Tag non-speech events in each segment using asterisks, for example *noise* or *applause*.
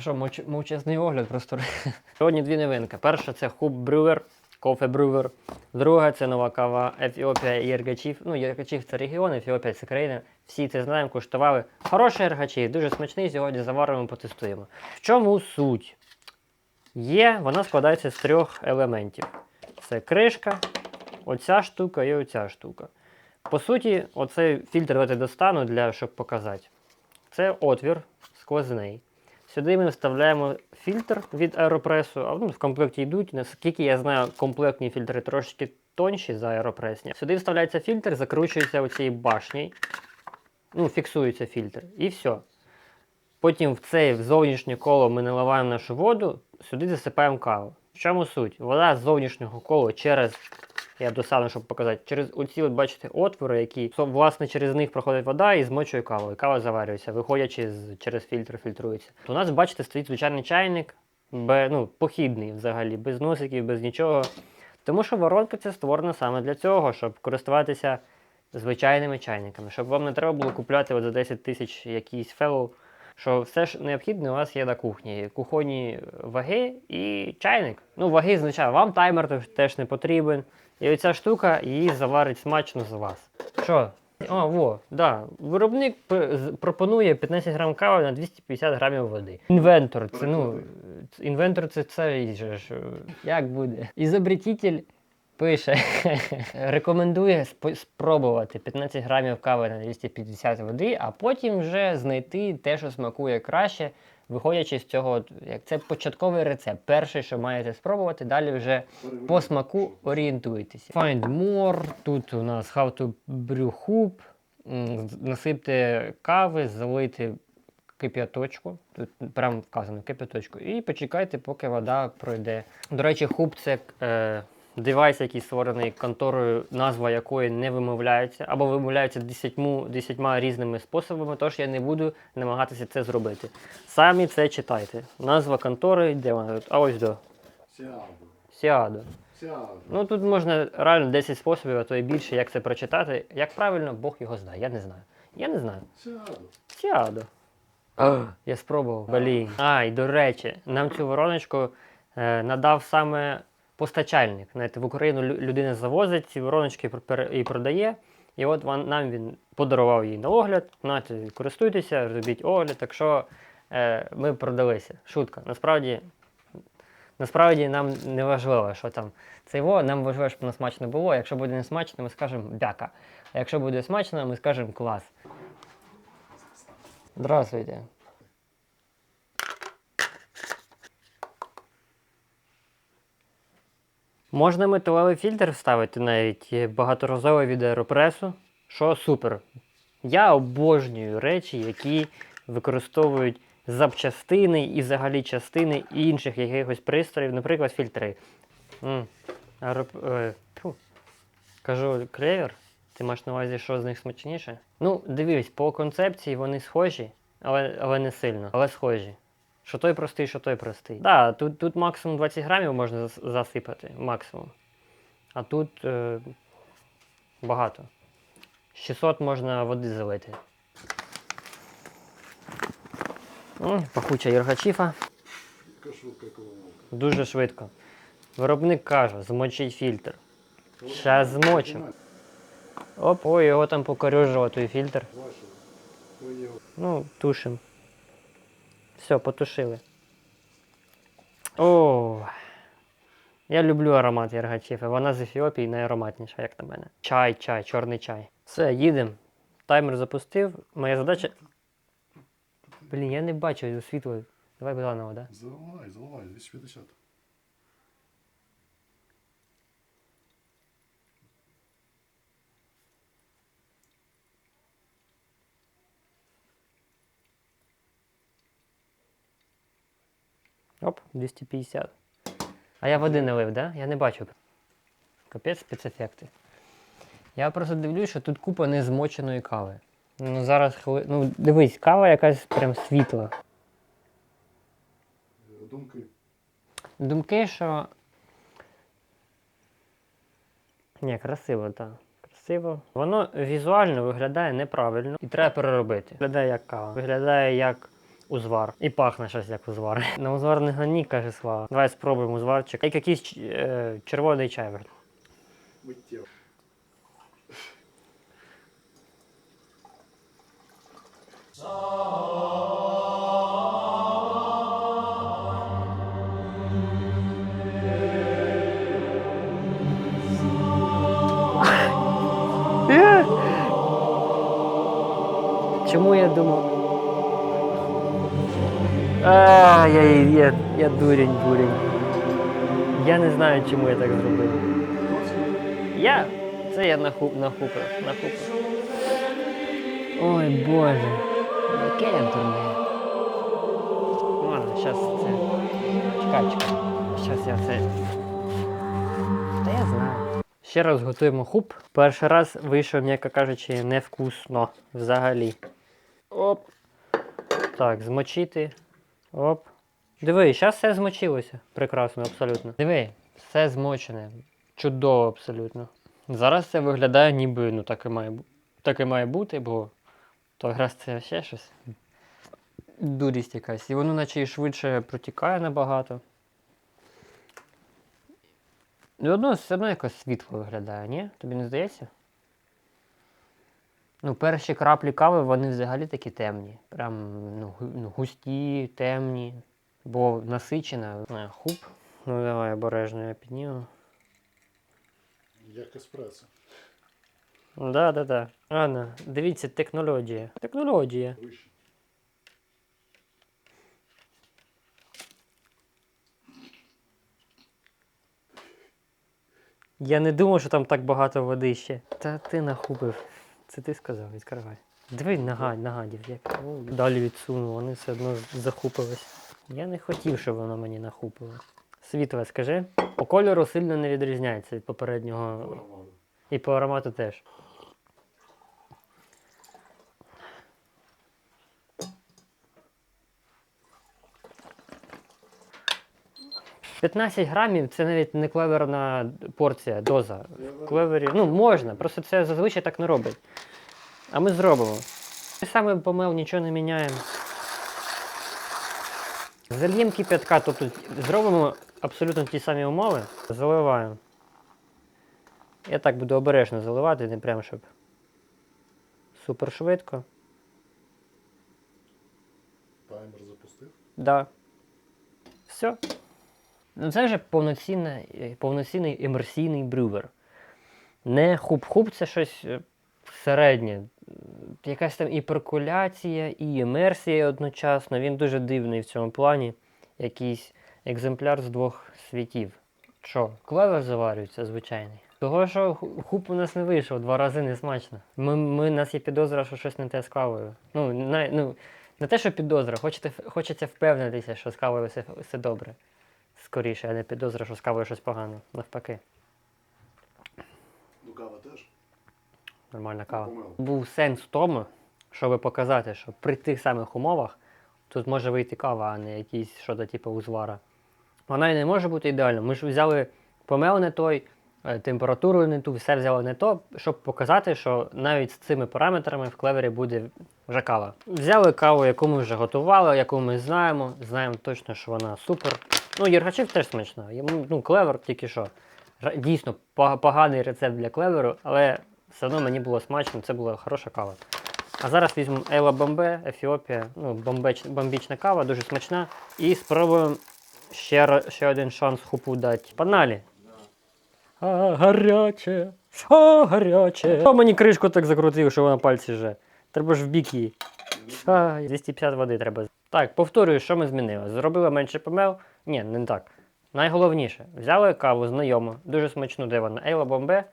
Що, мовч- мовчазний огляд просто. *laughs* Сьогодні дві новинки. Перша це Хуб Брювер, Кофе Брювер. Друга це нова кава Ефіопія і Ергачів. Ну, Ергачів це регіон, Ефіопія це країна. Всі це знаємо, куштували. Хороший Ергачів, дуже смачний. Сьогодні заваримо, потестуємо. В чому суть? Є, вона складається з трьох елементів: це кришка, оця штука і оця штука. По суті, оцей фільтр достану, для, щоб показати. Це отвір сквозний. Сюди ми вставляємо фільтр від аеропресу, а ну, в комплекті йдуть. Наскільки я знаю, комплектні фільтри трошки тонші за аеропресні. Сюди вставляється фільтр, закручується оцією башнею, ну, фіксується фільтр, і все. Потім в це в зовнішнє коло ми наливаємо нашу воду, сюди засипаємо каву. В чому суть? Вода з зовнішнього кола через, я достану, щоб показати, через оці, от бачите, отвори, які власне через них проходить вода і змочує каву. І кава заварюється, виходячи з, через фільтр, фільтрується. То у нас, бачите, стоїть звичайний чайник, бе, ну, похідний взагалі, без носиків, без нічого. Тому що воронка це створена саме для цього, щоб користуватися звичайними чайниками, щоб вам не треба було купляти от за 10 тисяч якийсь фелоу, що все ж необхідне у вас є на кухні. Кухонні ваги і чайник. Ну, ваги, звичайно, вам таймер теж не потрібен. І оця штука її заварить смачно за вас. Що? О, во, да. Виробник з- пропонує 15 грам кави на 250 грамів води. Інвентор, це ну. Інвентор це це ж, як буде. Ізобретитель пише, *laughs* рекомендує спробувати 15 грамів кави на 250 води, а потім вже знайти те, що смакує краще, виходячи з цього, як це початковий рецепт. Перший, що маєте спробувати, далі вже по смаку орієнтуйтеся. Find more. Тут у нас how to brew hoop. Насипте кави, залити кип'яточку. Тут прямо вказано кип'яточку. І почекайте, поки вода пройде. До речі, хуб це е, девайс, який створений конторою, назва якої не вимовляється, або вимовляється десятьму, десятьма різними способами, тож я не буду намагатися це зробити. Самі це читайте. Назва контори, де вона тут? А ось до. Сяду. Сіадо. Ну тут можна реально 10 способів, а то і більше, як це прочитати. Як правильно, Бог його знає. Я не знаю. Я не знаю. Сяду. Сяду. Я спробував. Блін. А, і до речі, нам цю вороночку е, надав саме постачальник. Знаєте, в Україну людина завозить ці вороночки і продає. І от нам він подарував її на огляд. Знаєте, користуйтеся, робіть огляд. Так що е, ми продалися. Шутка. Насправді, насправді нам не важливо, що там це його. Нам важливо, щоб воно смачно було. Якщо буде не смачно, ми скажемо бяка. А якщо буде смачно, ми скажемо клас. Здравствуйте. Можна металевий фільтр вставити навіть багаторазовий від аеропресу, що супер. Я обожнюю речі, які використовують запчастини і взагалі частини інших якихось пристроїв, наприклад, фільтри. М, аероп... е. Кажу, клевер. Ти маєш на увазі, що з них смачніше? Ну, дивись, по концепції вони схожі, але, але не сильно, але схожі. Що той простий, що той простий. Да, тут, тут максимум 20 грамів можна засипати, максимум. А тут е, багато. 600 можна води залити. Пахуча Єргачіфа. Дуже швидко. Виробник каже, змочить фільтр. Щас змочимо. Оп, ой, його там покорюжував той фільтр. Ну, тушим. Все, потушили. О, я люблю аромат Яргачіфи. Вона з Ефіопії найароматніша, як на мене. Чай, чай, чорний чай. Все, їдемо. Таймер запустив. Моя задача. Блін, я не бачу світло. Давай заново, да? Заливай, заливай, 250. Оп, 250. А я води не лив, да? Я не бачу. Капець спецефекти. Я просто дивлюсь, що тут купа незмоченої кави. Ну зараз хвили... Ну дивись, кава якась прям світла. Думки. Думки, що. Ні, красиво, так. Красиво. Воно візуально виглядає неправильно і треба переробити. Виглядає як кава. Виглядає як узвар. І пахне щось як узвар. На узвар не гані, каже Слава. Давай спробуємо узварчик. Як якийсь е, червоний чай. Миттєво. Я, я, я дурень, дурень. Я не знаю, чому я так зробив. Я. Це я нахуп, нахупив. нахупив. Ой боже. Яке я дурне. Ладно, зараз це. Чекай, чекай. Зараз я це. Та я знаю. Ще раз готуємо хуп. Перший раз вийшов, м'яко кажучи, невкусно взагалі. Оп. Так, змочити. Оп. Диви, зараз все змочилося. Прекрасно, абсолютно. Диви, все змочене. Чудово, абсолютно. Зараз це виглядає ніби ну, так і має, так і має бути, бо то якраз це ще щось. Дурість якась. І воно наче і швидше протікає набагато. І одно все одно якось світло виглядає, ні? Тобі не здається? Ну, перші краплі кави, вони взагалі такі темні. Прям ну, ну, густі, темні. Бо насичена. Е, Хуп. Ну давай обережно я підніму. Як еспресо. Да, да, да. Ладно, дивіться, технологія. Технологія. Вище. Я не думав, що там так багато води ще. Та ти нахупив. Це ти сказав, відкривай. Диви, нагадь, нагадів, як далі відсунув, вони все одно захупились. Я не хотів, щоб воно мені нахупило. Світле, скажи. По кольору сильно не відрізняється від попереднього. І по аромату теж. «15 грамів це навіть не клеверна порція, доза. В клевері, ну можна, просто це зазвичай так не робить. А ми зробимо. Ми саме помел нічого не міняємо. Зальємо кип'ятка, тобто зробимо абсолютно ті самі умови, заливаємо. Я так буду обережно заливати, не прям щоб супер швидко. Таймер запустив. Да. Все. Ну це вже повноцінна, е, повноцінний імерсійний брювер. Не хуп-хуп, це щось е, середнє. Якась там і перкуляція, і імерсія одночасно. Він дуже дивний в цьому плані. Якийсь екземпляр з двох світів. Що, клевер заварюється звичайний. Того, що хуп у нас не вийшов, два рази не смачно. Ми, ми, у нас є підозра, що щось не те з кавою. Ну, на, ну, не те, що підозра, хочете, хочеться впевнитися, що з кавою все, все добре. Скоріше, а не підозра, що з кавою щось погано. Навпаки, Ну кава теж. Нормальна кава. Був сенс в тому, щоб показати, що при тих самих умовах тут може вийти кава, а не якийсь що-то типу узвара. Вона і не може бути ідеальна. Ми ж взяли помел не той, е, температуру не ту, все взяли не то, щоб показати, що навіть з цими параметрами в клевері буде вже кава. Взяли каву, яку ми вже готували, яку ми знаємо. Знаємо точно, що вона супер. Ну, Єргачів теж смачна. Ну, клевер тільки що. Дійсно, поганий рецепт для клеверу, але все одно мені було смачно, це була хороша кава. А зараз візьмемо Ейла Бомбе, Ефіопія, ну, бомбеч, бомбічна кава, дуже смачна. І спробуємо ще, ще один шанс хупу дати. Погнали! А, гаряче! А, гаряче! Хто мені кришку так закрутив, що вона пальці вже? Треба ж в бік її. А, 250 води треба. Так, повторюю, що ми змінили. Зробили менше помел. Ні, не так. Найголовніше, взяли каву знайому, дуже смачну, де вона? Ейла Бомбе.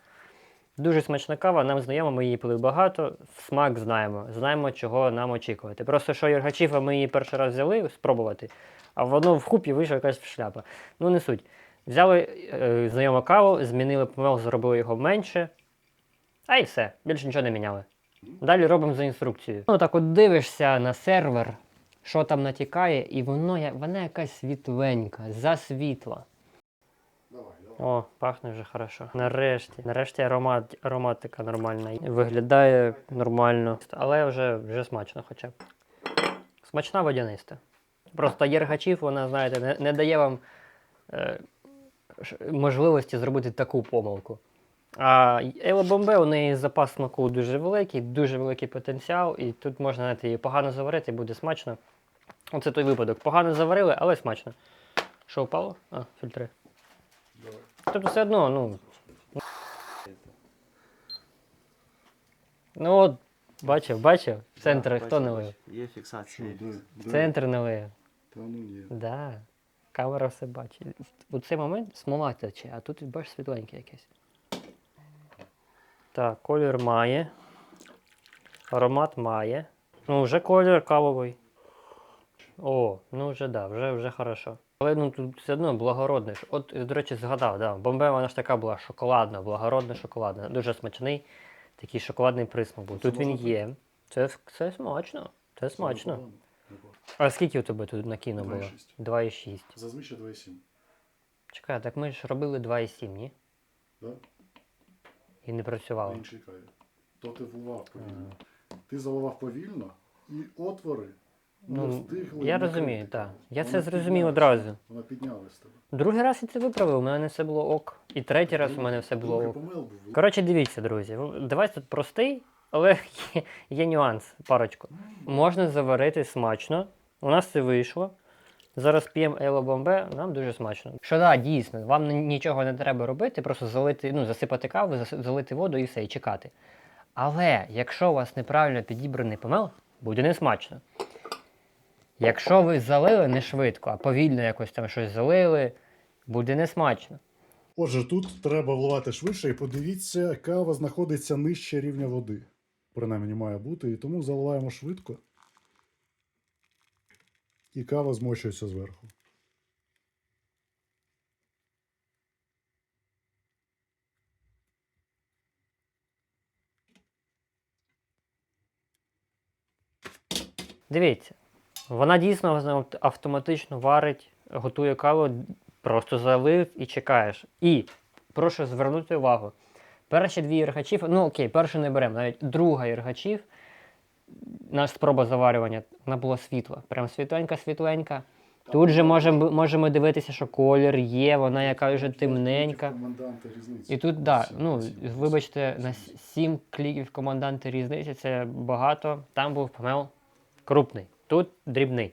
Дуже смачна кава, нам знайома, ми її пили багато, смак знаємо, знаємо, чого нам очікувати. Просто що Єргачіфа ми її перший раз взяли спробувати, а воно в хупі вийшла якась шляпа. Ну не суть. Взяли е, знайому каву, змінили помел, зробили його менше. А і все, більше нічого не міняли. Далі робимо за інструкцією. Ну так от дивишся на сервер, що там натікає, і воно, вона якась світленька, засвітла. О, пахне вже хорошо. Нарешті. Нарешті аромат, ароматика нормальна. Виглядає нормально. Але вже, вже смачно хоча б. Смачна водяниста. Просто єргачів, вона, знаєте, не, не дає вам е, можливості зробити таку помилку. А Ела Бомбе, у неї запас смаку дуже великий, дуже великий потенціал, і тут можна знаєте, її погано заварити, буде смачно. Оце той випадок. Погано заварили, але смачно. Що впало? А, фільтри. Тобто все одно, ну. Ну от, бачив, бачив. В Центр Да, хто бачу, налив? бачу. Є Що, фіксація. де? де? Центр налив. Та ну ні. Да. Камера все бачить. У цей момент смола тече, а тут бачиш світленьке якесь. Так, колір має. Аромат має. Ну, вже колір кавовий. О, ну вже да, вже, вже хорошо. Але ну тут все одно благородний. Ш- От, до речі, згадав, да. Бомбе вона ж така була шоколадна, благородна шоколадна. Дуже смачний. Такий шоколадний присмак був. Це Тут він можна є. Це, це смачно. Це смачно. А скільки у тебе тут на кіно було? 2,6. 2,6. Зазвичай 2,7. Чекай, так ми ж робили 2,7, ні? Да? І не працювало. Іншій каві. То ти вливав повільно. Ти заливав повільно і отвори Ну, встигли. я розумію, так. Я це зрозумів одразу. Вона піднялась з тебе. Другий раз я це виправив, у мене все було ок. І третій раз у мене все було Другий ок. помил був. Коротше, дивіться, друзі. Девайс тут простий, але *laughs* є, є нюанс, парочку. Можна заварити смачно. У нас це вийшло. Зараз п'ємо Ело Бомбе, нам дуже смачно. Що да, дійсно, вам нічого не треба робити, просто залити, ну, засипати каву, зас- залити воду і все, і чекати. Але якщо у вас неправильно підібраний помел, буде несмачно. Якщо ви залили не швидко, а повільно якось там щось залили, буде несмачно. Отже, тут треба вливати швидше, і подивіться, кава знаходиться нижче рівня води. Принаймні має бути, і тому заливаємо швидко. І кава змочується зверху. Дивіться, вона дійсно автоматично варить, готує каву, просто залив і чекаєш. І прошу звернути увагу. Перші дві іргачів, ну окей, першу не беремо, навіть друга іргачів, наша спроба заварювання, вона була світла. Прям світленька-світленька. Тут же можемо можемо дивитися, що колір є, вона яка вже темненька. І тут, да, ну, вибачте, на сім. 7 кліків команданти різниці це багато. Там був помел крупний, тут дрібний.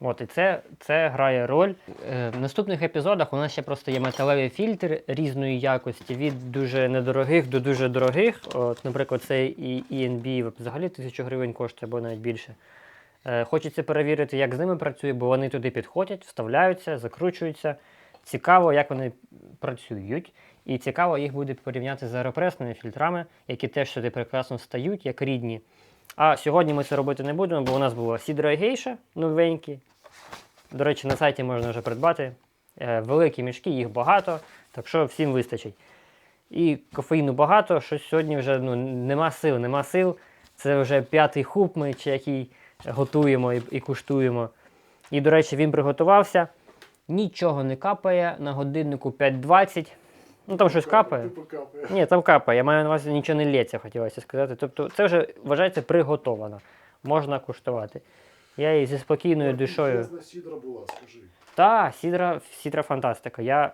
От, і це, це грає роль. Е, в наступних епізодах у нас ще просто є металеві фільтри різної якості, від дуже недорогих до дуже дорогих. От, наприклад, цей і ENB взагалі 1000 гривень коштує або навіть більше. Е, хочеться перевірити, як з ними працює, бо вони туди підходять, вставляються, закручуються. Цікаво, як вони працюють. І цікаво їх буде порівняти з аеропресними фільтрами, які теж сюди прекрасно встають, як рідні. А сьогодні ми це робити не будемо, бо у нас була сідра гейша новенькі. До речі, на сайті можна вже придбати. Е, великі мішки, їх багато, так що всім вистачить. І кофеїну багато, що сьогодні вже ну, нема сил, нема сил. Це вже п'ятий хуб ми чи який готуємо і, і куштуємо. І, до речі, він приготувався. Нічого не капає на годиннику 5.20. Ну там щось капає. Типу капає. Ні, там капає. Я маю на увазі нічого не лється, хотілося сказати. Тобто це вже вважається приготовано. Можна куштувати. Я її зі спокійною душою. Сідра була, скажи. Та, сідра, сідра фантастика. Я,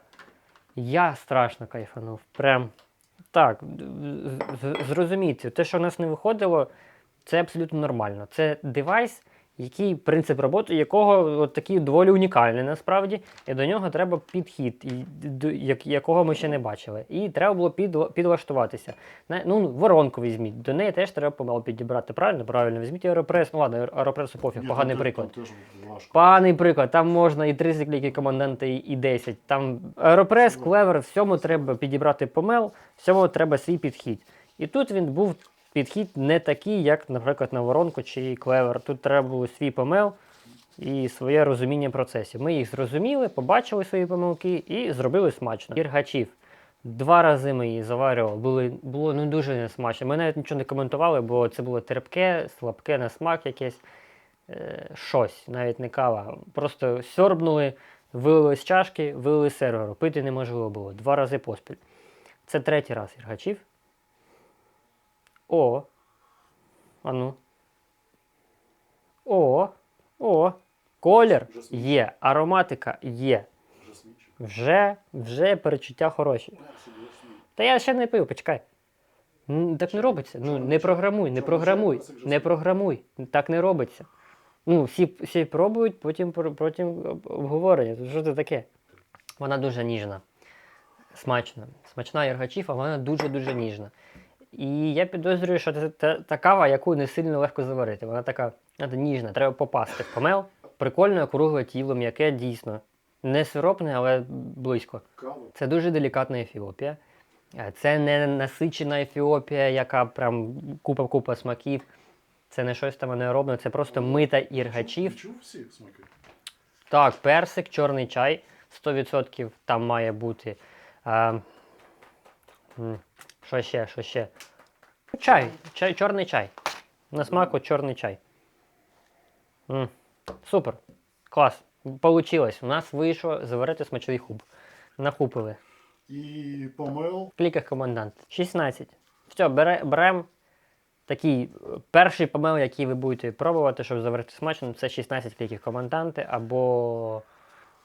я страшно кайфанув. Прям так. Зрозумійте, те, що в нас не виходило, це абсолютно нормально. Це девайс, який принцип роботи якого от такий доволі унікальний насправді, і до нього треба підхід, якого ми ще не бачили. І треба було підлаштуватися. Ну, воронку візьміть. До неї теж треба помало підібрати. Правильно? Правильно. Візьміть аеропрес. Ну ладно, аеропресу пофіг, поганий приклад. там. Поганий приклад, там можна і 30 кліків команданта, і- і 10. Там аеропрес, клевер, всьому треба підібрати помел, всьому треба свій підхід. І тут він був підхід не такий, як, наприклад, на воронку чи клевер. Тут треба було свій помел і своє розуміння процесів. Ми їх зрозуміли, побачили свої помилки і зробили смачно. Іргачів. Два рази ми її заварювали, були, було не дуже несмачно. Ми навіть нічого не коментували, бо це було терпке, слабке на смак якесь е, щось, навіть не кава. Просто сьорбнули, вилили з чашки, вилили з серверу. Пити неможливо було. Два рази поспіль. Це третій раз іргачів. О. Ану. О. О. Колір є, ароматика є. Вже, вже перечуття хороші. Та я ще не пив, почекай. Так не робиться. Ну, не програмуй, не програмуй, не програмуй. Так не робиться. Ну, всі, всі пробують, потім, потім обговорення. Що це таке? Вона дуже ніжна. Смачна. Смачна ергачіфа, вона дуже-дуже ніжна. І я підозрюю, що це та, та кава, яку не сильно легко заварити. Вона така знаєте, ніжна, треба попасти в помел. Прикольне, округле тіло, м'яке, дійсно. Не сиропне, але близько. Це дуже делікатна Ефіопія. Е, Це не насичена Ефіопія, яка прям купа-купа смаків. Це не щось там анаеробне, це просто мита іргачів. Відчув всі смаки? Так, персик, чорний чай 100% там має бути. А, м, що ще, що ще? Чай, чай, чорний чай. На смаку чорний чай. М, Супер. Клас. Получилось. У нас вийшло заварити смачний хуб. Нахупили. І помел. В кліках командант. 16. Все, бере, беремо такий е, перший помел, який ви будете пробувати, щоб заварити смачно, це 16 кліків команданти або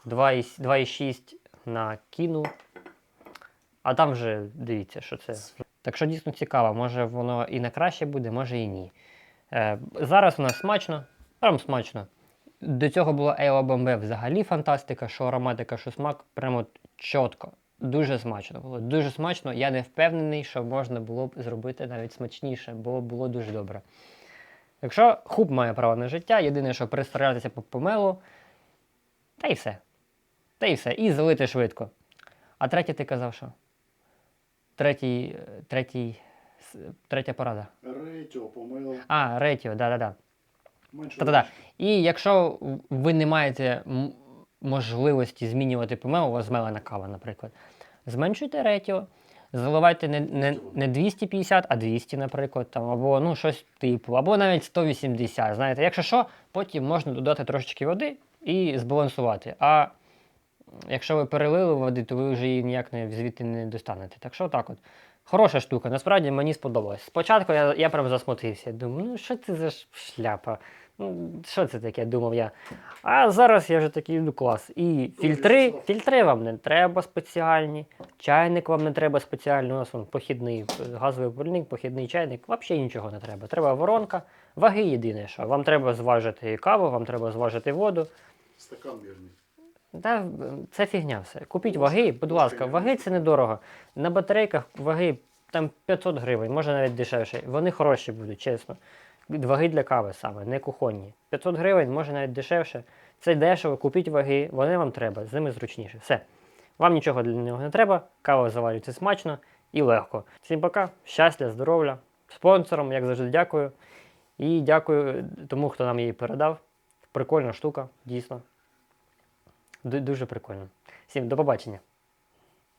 2,6 2,6 на кіну. А там вже дивіться, що це. Так що дійсно цікаво, може воно і на краще буде, може і ні. Е, зараз у нас смачно, прям смачно. До цього була Ейла Бомбе взагалі фантастика, що ароматика, що смак, прямо чітко. Дуже смачно було. Дуже смачно. Я не впевнений, що можна було б зробити навіть смачніше, бо було дуже добре. Якщо хуб має право на життя, єдине, що перестарятися по помелу, та й все. Та й все. І залити швидко. А третє ти казав, що? Третій, третій, третя порада. Ретіо, помел. А, ретіо, да-да-да. Та-та-та. І якщо ви не маєте можливості змінювати помел, у вас змелена кава, наприклад, зменшуйте ретіо, заливайте не, не, не 250, а 200, наприклад, там, або ну, щось типу, або навіть 180. Знаєте, якщо що, потім можна додати трошечки води і збалансувати. А якщо ви перелили води, то ви вже її ніяк не, звідти не достанете. Так що так от. Хороша штука, насправді мені сподобалось. Спочатку я, я прям засмутився. Думаю, ну що це за шляпа? Ну, що це таке, думав я. А зараз я вже такий, ну клас. І фільтри, фільтри вам не треба спеціальні, чайник вам не треба спеціальний. У нас вон похідний е, газовий пильник, похідний чайник, взагалі нічого не треба. Треба воронка, ваги єдине, що вам треба зважити каву, вам треба зважити воду. Стакан вірний. Та е, це фігня все. Купіть ваги, будь ласка, ваги це недорого. На батарейках ваги там 500 гривень, може навіть дешевше. Вони хороші будуть, чесно. Ваги для кави саме, не кухонні. 500 гривень, може навіть дешевше. Це дешево, купіть ваги, вони вам треба, з ними зручніше. Все. Вам нічого для нього не треба, кава заварюється смачно і легко. Всім пока, щастя, здоров'я. Спонсорам, як завжди, дякую. І дякую тому, хто нам її передав. Прикольна штука, дійсно. Ду- Дуже прикольно. Всім до побачення.